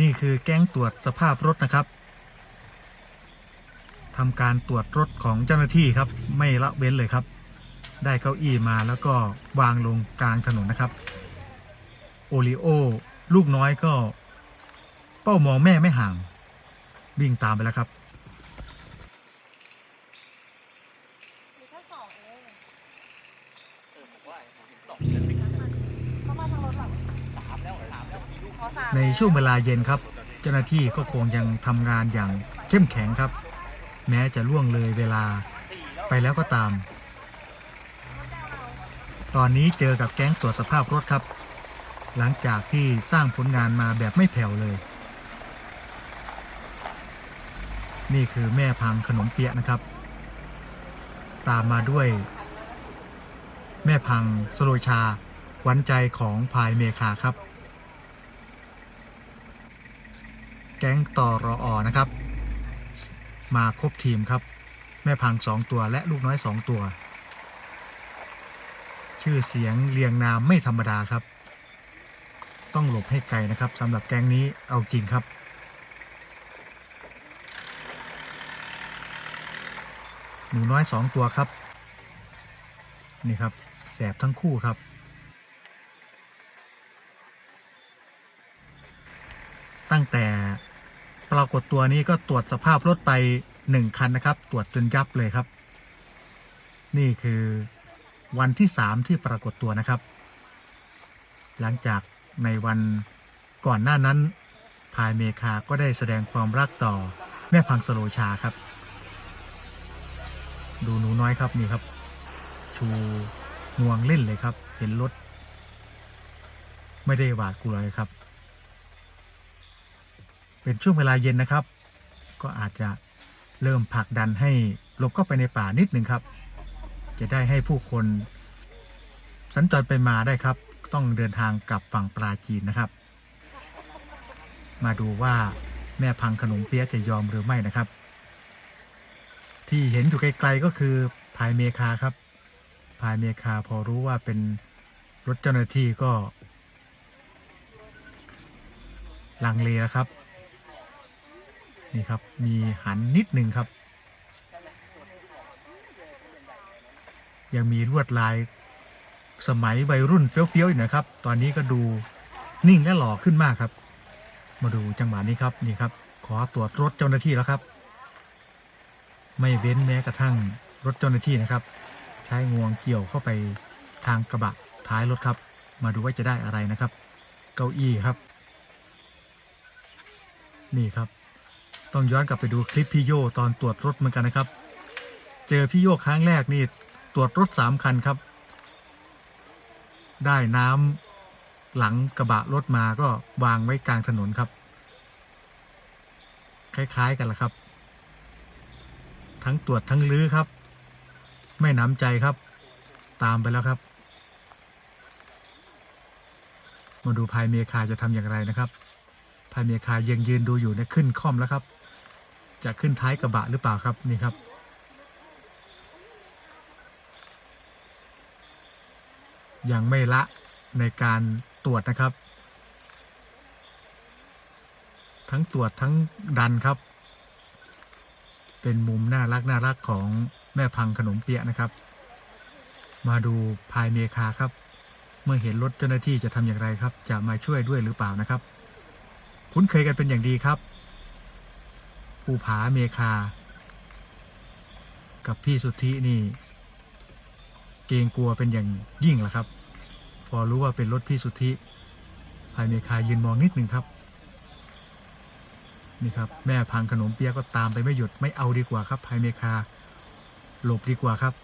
นี่คือแก๊งตรวจสภาพรถนะครับทำการตรวจรถของเจ้าหน้าที่ครับ ไม่ละเว้นเลยครับ ได้เก้าอี้มาแล้วก็วางลงกลางถนนนะครับ โอริโอ ลูกน้อยก็ เป้ามองแม่ไม่ห่าง วิ่งตามไปแล้วครับมีแค่สองเองเออผมว่าผมเห็นสองเดือนติดเขามาทางรถหลัง ในช่วงเวลาเย็นครับ เจ้าหน้าที่ก็คงยังทำงานอย่างเข้มแข็งครับ แม้จะล่วงเลยเวลาไปแล้วก็ตาม ตอนนี้เจอกับแก๊งตรวจสภาพรถครับ หลังจากที่สร้างผลงานมาแบบไม่แผ่วเลย นี่คือแม่พังขนมเปี๊ยะนะครับ ตามมาด้วย แม่พังสโลชา หวันใจของพายเมคาครับ แก๊งต่อรออนะครับ มาครบทีมครับ แม่พังสองตัวและลูกน้อยสองตัว ชื่อเสียงเรียงนามไม่ธรรมดาครับ ต้องหลบให้ไกลนะครับสำหรับแก๊งนี้เอาจริงครับหนูน้อยสองตัวครับ นี่ครับแสบทั้งคู่ครับ ตั้งแต่ ปรากฏตัวนี้ก็ตรวจสภาพรถไปหนึ่งคันนะครับ ตรวจจนยับเลยครับ นี่คือวันที่สามที่ปรากฏตัวนะครับ หลังจากในวันก่อนหน้านั้นพายเมคาก็ได้แสดงความรักต่อแม่พังสโลชาครับ ดูหนูน้อยครับนี่ครับ ชูงวงเล่นเลยครับ เห็นรถ ไม่ได้หวาดกลัวเลยครับ เป็นช่วงเวลาเย็นนะครับ ก็อาจจะเริ่มผลักดันให้หลบเข้าไปในป่านิดหนึ่งครับ จะได้ให้ผู้คน สัญจรไปมาได้ครับ ต้องเดินทางกลับฝั่งปราจีนนะครับ มาดูว่าแม่พังขนมเปี๊ยะจะยอมหรือไม่นะครับ ที่เห็นอยู่ไกลๆก็คือพายเมคาครับพายเมคาพอรู้ว่าเป็นรถเจ้าหน้าที่ก็ลังเลแล้วครับ นี่ครับ มีหันนิดหนึ่งครับ ยังมีลวดลายสมัยวัยรุ่นเฟี้ยวๆอยู่นะครับ ตอนนี้ก็ดูนิ่งและหล่อขึ้นมากครับ มาดูจังหวะนี้ครับนี่ครับ ขอตรวจรถเจ้าหน้าที่แล้วครับ ไม่เว้นแม้กระทั่งรถเจ้าหน้าที่นะครับ ใช้งวงเกี่ยวเข้าไปทางกระบะท้ายรถครับ มาดูว่าจะได้อะไรนะครับ เก้าอี้ครับ นี่ครับ ต้องย้อนกลับไปดูคลิปพี่โยตอนตรวจรถเหมือนกันนะครับ เจอพี่โยครั้งแรกนี่ตรวจรถสามคันครับ ได้น้ำหลังกระบะรถมาก็วางไว้กลางถนนครับ คล้าย ๆ กันละครับ ทั้งตรวจทั้งลื้อครับ ไม่น้ำใจครับ ตามไปแล้วครับ มาดูพายเมคาจะทำอย่างไรนะครับพายเมคายังยืนดูอยู่เนี่ยขึ้นค่อมแล้วครับ จะขึ้นท้ายกระบะหรือเปล่าครับนี่ครับ ยังไม่ละในการตรวจนะครับ ทั้งตรวจทั้งดันครับ เป็นมุมน่ารักน่ารักของแม่พังขนมเปี๊ยะนะครับ มาดูพายเมคาครับ เมื่อเห็นรถเจ้าหน้าที่จะทำอย่างไรครับ จะมาช่วยด้วยหรือเปล่านะครับ คุ้นเคยกันเป็นอย่างดีครับ ภูผาเมคา กับพี่สุทธินี่ เกรงกลัวเป็นอย่างยิ่งแหละครับ พอรู้ว่าเป็นรถพี่สุทธิพายเมคายืนมองนิดหนึ่งครับ นี่ครับ แม่พังขนมเปี๊ยะก็ตามไปไม่หยุดไม่เอาดีกว่าครับพายเมคา หลบดีกว่าครับ